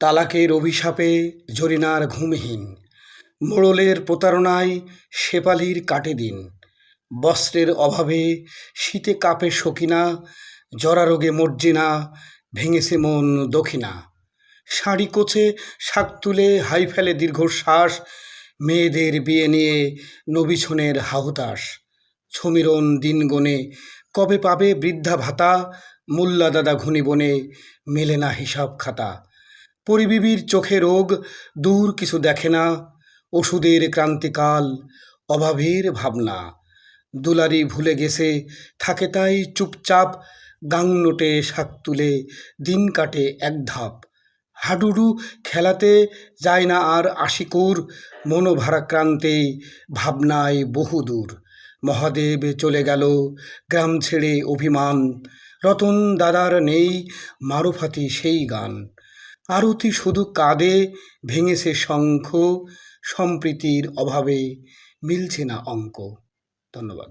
তালাকের অভিশাপে জরিনার ঘুমহীন, মোড়লের প্রতারণায় শেপালির কাটে দিন, বস্ত্রের অভাবে শীতে কাঁপে সকিনা জরারোগে মর্জিনা, ভেঙেছে মন দক্ষিণা, শাড়ি কোচে শাক তুলে হাই ফেলে দীর্ঘশ্বাস, মেয়েদের বিয়ে নিয়ে নবিছনের হাহুতাস সমীরণ দিন গনে কবে পাবে বৃদ্ধা ভাতা মোল্লা দাদা ঘুনি বনে মেলে না হিসাব খাতা পরিবিবির চোখে রোগ, দূর কিছু দেখে না। ওষুধের ক্রান্তিকাল, অভাবের ভাবনা। দুলারি ভুলে গেছে, থাকে তাই চুপচাপ গাংনোটে শাক তুলে, দিন কাটে এক ধাপ। হাডুডু খেলাতে যায় না আর আশিকুর, মনোভারাক্রান্তে ভাবনায় বহুদূর। মহাদেব চলে গেল, গ্রাম ছেড়ে অভিমান। রতন দাদার নেই, মারুফাতি সেই গান। আরতি শুধু কাঁদে ভেঙেছে শঙ্খ সম্প্রীতির অভাবে মিলছে না অঙ্ক। ধন্যবাদ।